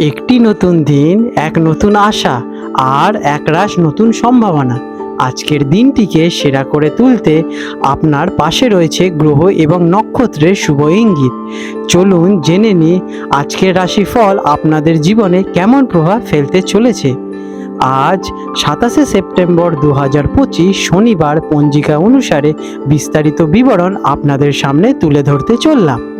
একটি নতুন দিন, এক নতুন আশা আর একরাশ নতুন সম্ভাবনা। আজকের দিনটিকে সেরা করে তুলতে আপনার পাশে রয়েছে গ্রহ এবং নক্ষত্রের শুভ ইঙ্গিত। চলুন জেনে নিই আজকের রাশিফল আপনাদের জীবনে কেমন প্রভাব ফেলতে চলেছে। আজ সাতাশে সেপ্টেম্বর দু হাজার পঁচিশ শনিবার পঞ্জিকা অনুসারে বিস্তারিত বিবরণ আপনাদের সামনে তুলে ধরতে চললাম।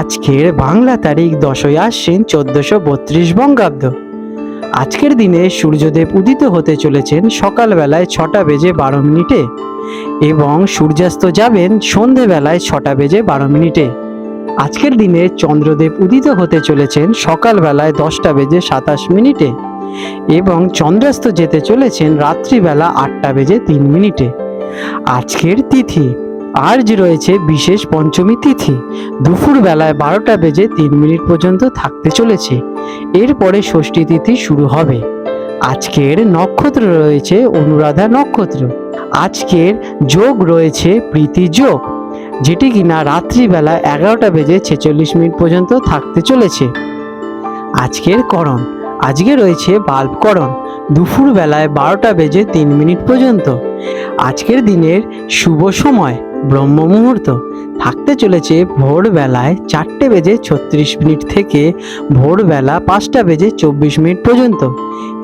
আজকের বাংলা তারিখ দশই আশ্বিন চোদ্দশো বত্রিশ বঙ্গাব্দ। আজকের দিনে সূর্যদেব উদিত হতে চলেছেন সকালবেলায় ছটা বেজে বারো মিনিটে এবং সূর্যাস্ত যাবেন সন্ধেবেলায় ছটা বেজে বারো মিনিটে। আজকের দিনে চন্দ্রদেব উদিত হতে চলেছেন সকালবেলায় দশটা বেজে সাতাশ মিনিটে এবং চন্দ্রাস্ত যেতে চলেছেন রাত্রিবেলা আটটা বেজে তিন মিনিটে। আজকের তিথি আজ রয়েছে বিশেষ পঞ্চমী তিথি দুপুর বেলায় বারোটা বেজে তিন মিনিট পর্যন্ত থাকতে চলেছে। এরপরে ষষ্ঠী তিথি শুরু হবে। আজকের নক্ষত্র রয়েছে অনুরাধা নক্ষত্র। আজকের যোগ রয়েছে প্রীতি যোগ, যেটি কিনা রাত্রিবেলা এগারোটা বেজে ছেচল্লিশ মিনিট পর্যন্ত থাকতে চলেছে। আজকের করণ, আজকে রয়েছে বাল্বকরণ দুপুর বেলায় বারোটা বেজে তিন মিনিট পর্যন্ত। আজকের দিনের শুভ সময় ব্রহ্ম মুহূর্ত থাকতে চলেছে ভোরবেলায় চারটে বেজে ছত্রিশ মিনিট থেকে ভোরবেলা পাঁচটা বেজে চব্বিশ মিনিট পর্যন্ত।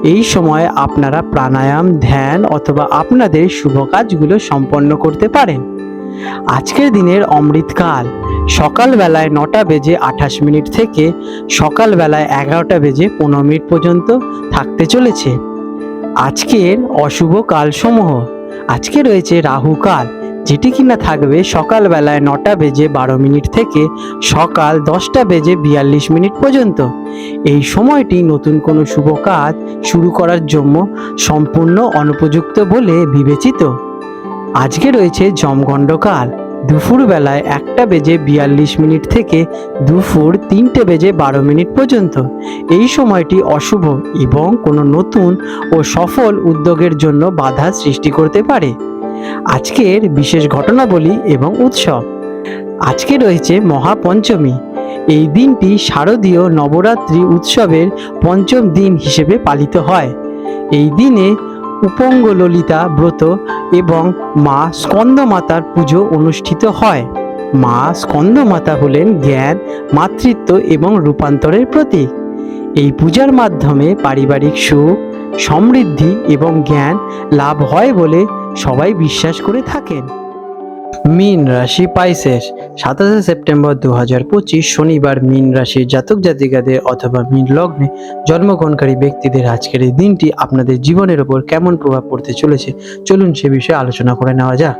এই সময় আপনারা প্রাণায়াম, ধ্যান অথবা আপনাদের শুভ কাজগুলো সম্পন্ন করতে পারেন। আজকের দিনের অমৃতকাল। সকালবেলায় নটা বেজে আঠাশ মিনিট থেকে সকালবেলায় এগারোটা বেজে পনেরো মিনিট পর্যন্ত থাকতে চলেছে। আজকের অশুভ কালসমূহ। আজকে রয়েছে রাহু কাল। যেটি কিনা থাকবে সকালবেলায় নটা বেজে বারো মিনিট থেকে সকাল দশটা বেজে বিয়াল্লিশ মিনিট পর্যন্ত। এই সময়টি নতুন কোনো শুভ কাজ শুরু করার জন্য সম্পূর্ণ অনুপযুক্ত বলে বিবেচিত। আজকে রয়েছে জমগণ্ডকাল দুপুর বেলায় একটা বেজে বিয়াল্লিশ মিনিট থেকে দুপুর তিনটে বেজে বারো মিনিট পর্যন্ত। এই সময়টি অশুভ এবং কোনো নতুন ও সফল উদ্যোগের জন্য বাধা সৃষ্টি করতে পারে। আজকের বিশেষ ঘটনাবলী এবং উৎসব। আজকে রয়েছে মহাপঞ্চমী। এই দিনটি শারদীয় নবরাত্রি উৎসবের পঞ্চম দিন হিসেবে পালিত হয়। এই দিনে উপঙ্গ ললিতা ব্রত এবং মা স্কন্দমাতার পুজো অনুষ্ঠিত হয়। মা স্কন্দমাতা হলেন জ্ঞান, মাতৃত্ব এবং রূপান্তরের প্রতীক। এই পূজার মাধ্যমে পারিবারিক সুখ, সমৃদ্ধি এবং জ্ঞান লাভ হয় বলে সবাই বিশ্বাস করে থাকেন। মিন রাশি পাইসেস। সাতাশে সেপ্টেম্বর দু হাজার পঁচিশ শনিবার মিন রাশির জাতক জাতিকাদের অথবা মিন লগ্নে জন্মগ্রহণকারী ব্যক্তিদের আজকের এই দিনটি আপনাদের জীবনের ওপর কেমন প্রভাব পড়তে চলেছে, চলুন সে বিষয়ে আলোচনা করে নেওয়া যাক।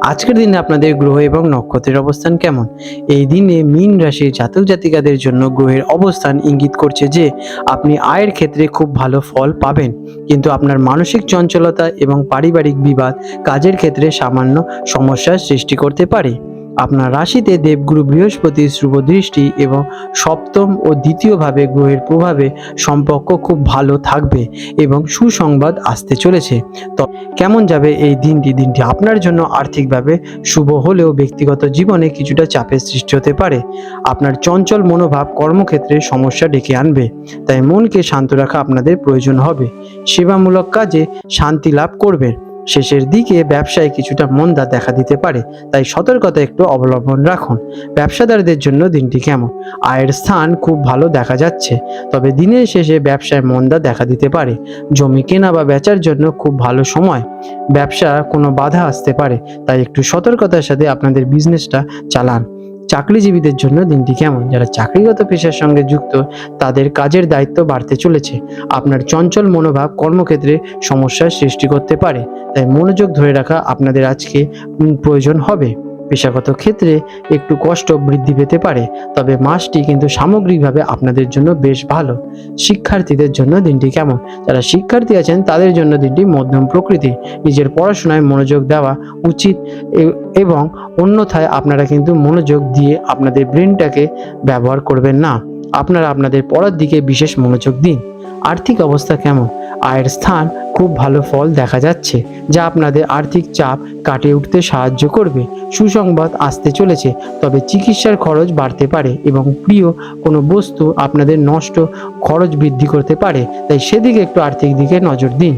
আজকের দিনে আপনাদের গ্রহ এবং নক্ষত্রের অবস্থান কেমন? এই দিনে মিন রাশির জাতক জাতিকাদের জন্য গ্রহের অবস্থান ইঙ্গিত করছে যে, আপনি আয়ের ক্ষেত্রে খুব ভালো ফল পাবেন। কিন্তু আপনার মানসিক চঞ্চলতা এবং পারিবারিক বিবাদ কাজের ক্ষেত্রে সামান্য সমস্যার সৃষ্টি করতে পারে। আপনার রাশিতে দেবগুরু বৃহস্পতি শুভ দৃষ্টি এবং সপ্তম ও দ্বিতীয়ভাবে গ্রহের প্রভাবে সম্পর্ক খুব ভালো থাকবে এবং সুসংবাদ আসতে চলেছে। তো কেমন যাবে এই দিনটি? দিনটি আপনার জন্য আর্থিকভাবে শুভ হলেও ব্যক্তিগত জীবনে কিছুটা চাপের সৃষ্টি হতে পারে। আপনার চঞ্চল মনোভাব কর্মক্ষেত্রে সমস্যা ডেকে আনবে, তাই মনকে শান্ত রাখা আপনাদের প্রয়োজন হবে। সেবামূলক কাজে শান্তি লাভ করবেন শেষের দিকে ব্যবসায় কিছুটা মন্দা দেখা দিতে পারে, তাই সতর্কতা একটু অবলম্বন রাখুন। ব্যবসাদারদের জন্য দিনটি কেমন? আয়ের স্থান খুব ভালো দেখা যাচ্ছে, তবে দিনের শেষে ব্যবসায় মন্দা দেখা দিতে পারে। জমি কেনা বা বেচার জন্য খুব ভালো সময়। ব্যবসা কোনো বাধা আসতে পারে, তাই একটু সতর্কতার সাথে আপনাদের বিজনেসটা চালান। চাকরিজীবীদের জন্য দিনটি কেমন? যারা চাকরিগত পেশার সঙ্গে যুক্ত, তাদের কাজের দায়িত্ব বাড়তে চলেছে। আপনার চঞ্চল মনোভাব কর্মক্ষেত্রে সমস্যার সৃষ্টি করতে পারে। তাই মনোযোগ ধরে রাখা আপনাদের আজকে প্রয়োজন হবে। পেশাগত ক্ষেত্রে একটু কষ্ট বৃদ্ধি পেতে পারে, তবে মাসটি কিন্তু সামগ্রিকভাবে আপনাদের জন্য বেশ ভালো। শিক্ষার্থীদের জন্য দিনটি কেমন? যারা শিক্ষার্থী আছেন, তাদের জন্য দিনটি মধ্যম প্রকৃতি নিজের পড়াশোনায় মনোযোগ দেওয়া উচিত এবং অন্যথায় আপনারা কিন্তু মনোযোগ দিয়ে আপনাদের ব্রেনটাকে ব্যবহার করবেন না। আপনারা আপনাদের পড়ার দিকে বিশেষ মনোযোগ দিন। আর্থিক অবস্থা কেমন? আয়ের স্থান খুব ভালো ফল দেখা যাচ্ছে, যা আপনাদের আর্থিক চাপ কাটিয়ে উঠতে সাহায্য করবে। সুসংবাদ আসতে চলেছে, তবে চিকিৎসার খরচ বাড়তে পারে এবং প্রিয় কোনো বস্তু আপনাদের নষ্ট খরচ বৃদ্ধি করতে পারে। তাই সেদিকে একটু আর্থিক দিকে নজর দিন।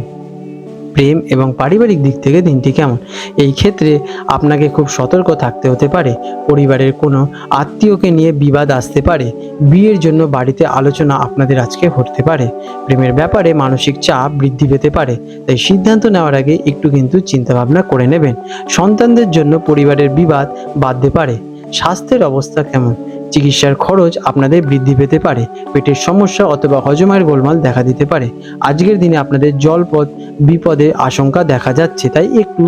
প্রেম এবং পারিবারিক দিক থেকে দিনটি কেমন? এই ক্ষেত্রে আপনাকে খুব সতর্ক থাকতে হতে পারে। পরিবারের কোনো আত্মীয়কে নিয়ে বিবাদ আসতে পারে। বিয়ের জন্য বাড়িতে আলোচনা আপনাদের আজকে ঘটতে পারে। প্রেমের ব্যাপারে মানসিক চাপ বৃদ্ধি পেতে পারে। তাই সিদ্ধান্ত নেওয়ার আগে একটু কিন্তু চিন্তাভাবনা করে নেবেন। সন্তানদের জন্য পরিবারের বিবাদ বাঁধতে পারে। স্বাস্থ্যের অবস্থা কেমন? চিকিৎসার খরচ আপনাদের বৃদ্ধি পেতে পারে। পেটের সমস্যা অথবা হজমের গোলমাল দেখা দিতে পারে। আজকের দিনে আপনাদের জলপথ বিপদের আশঙ্কা দেখা যাচ্ছে, তাই একটু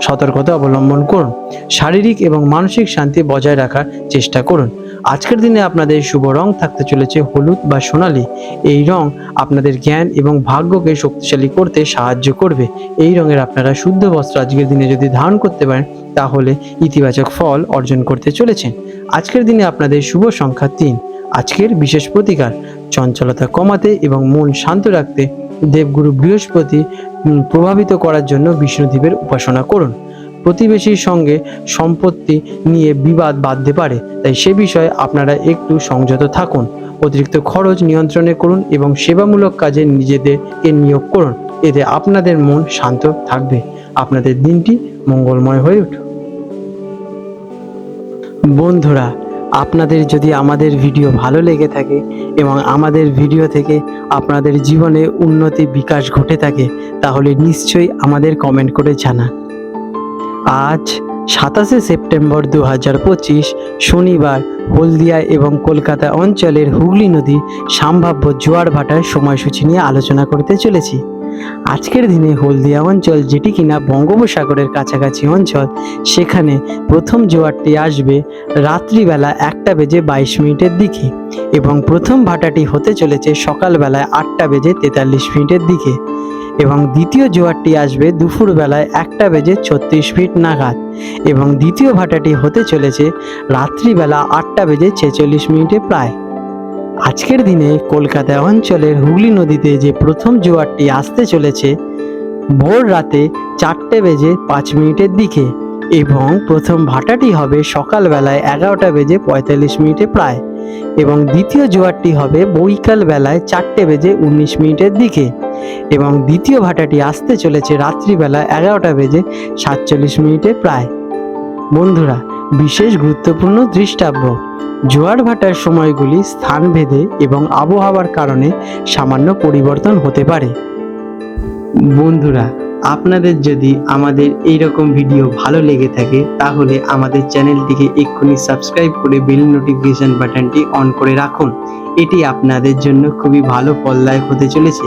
সতর্কতা অবলম্বন করুন। শারীরিক এবং মানসিক শান্তি বজায় রাখার চেষ্টা করুন। আজকের দিনে আপনাদের শুভ রং থাকতে চলেছে হলুদ বা সোনালী। এই রং আপনাদের জ্ঞান এবং ভাগ্যকে শক্তিশালী করতে সাহায্য করবে। এই রঙের আপনারা শুদ্ধ বস্ত্র আজকের দিনে যদি ধারণ করতে পারেন, তাহলে ইতিবাচক ফল অর্জন করতে চলেছেন। আজকের দিনে আপনাদের শুভ সংখ্যা তিন। আজকের বিশেষ প্রতিকার, চঞ্চলতা কমাতে এবং মন শান্ত রাখতে দেবগুরু বৃহস্পতি প্রভাবিত করার জন্য বিষ্ণুদেবের উপাসনা করুন। প্রতিবেশীর সঙ্গে সম্পত্তি নিয়ে বিবাদ বাঁধতে পারে, তাই সে বিষয়ে আপনারা একটু সংযত থাকুন। অতিরিক্ত খরচ নিয়ন্ত্রণে করুন এবং সেবামূলক কাজে নিজেদেরকে নিয়োগ করুন। এতে আপনাদের মন শান্ত থাকবে। আপনাদের দিনটি মঙ্গলময় হয়ে উঠুক। বন্ধুরা আপনাদের যদি আমাদের ভিডিও ভালো লেগে থাকে এবং আমাদের ভিডিও থেকে আপনাদের জীবনে উন্নতি, বিকাশ ঘটে থাকে, তাহলে নিশ্চয়ই আমাদের কমেন্ট করে জানান। আজ সাতাশে সেপ্টেম্বর দু হাজার পঁচিশ, শনিবার হলদিয়া এবং কলকাতা অঞ্চলের হুগলি নদী সম্ভাব্য জোয়ার ভাটার সময়সূচি নিয়ে আলোচনা করতে চলেছি। আজকের দিনে হলদিয়া অঞ্চল যেটি কিনা বঙ্গোপসাগরের কাছাকাছি অঞ্চল, সেখানে প্রথম জোয়ারটি আসবে রাত্রিবেলা একটা বেজে বাইশ মিনিটের দিকে এবং প্রথম ভাটাটি হতে চলেছে সকালবেলায় আটটা বেজে তেতাল্লিশ মিনিটের দিকে এবং দ্বিতীয় জোয়ারটি আসবে দুপুরবেলায় একটা বেজে ছত্রিশ মিনিট নাগাদ এবং দ্বিতীয় ভাটাটি হতে চলেছে রাত্রিবেলা আটটা বেজে ছেচল্লিশ মিনিটে প্রায়। আজকের দিনে কলকাতা অঞ্চলের হুগলি নদীতে যে প্রথম জোয়ারটি আসতে চলেছে, ভোর রাতে চারটে বেজে পাঁচ মিনিটের দিকে এবং প্রথম ভাটাটি হবে সকালবেলায় এগারোটা বেজে পঁয়তাল্লিশ মিনিটে প্রায় এবং দ্বিতীয় জোয়ারটি হবে বৈকাল বেলায় চারটে বেজে উনিশ মিনিটের দিকে এবং দ্বিতীয় ভাটাটি আসতে চলেছে রাত্রিবেলা এগারোটা বেজে সাতচল্লিশ মিনিটে প্রায়। বন্ধুরা, বিশেষ গুরুত্বপূর্ণ দৃষ্টাব্য। জোয়ার ভাটার সময়গুলি স্থানভেদে এবং আবহাওয়ার কারণে সামান্য পরিবর্তন হতে পারে। বন্ধুরা, আপনাদের যদি আমাদের এই রকম ভিডিও ভালো লেগে থাকে, তাহলে আমাদের চ্যানেলটিকে এক্ষুনি সাবস্ক্রাইব করে বেল নোটিফিকেশন বাটনটি অন করে রাখুন। এটি আপনাদের জন্য খুবই ভালো ফলদায়ক হতে চলেছে।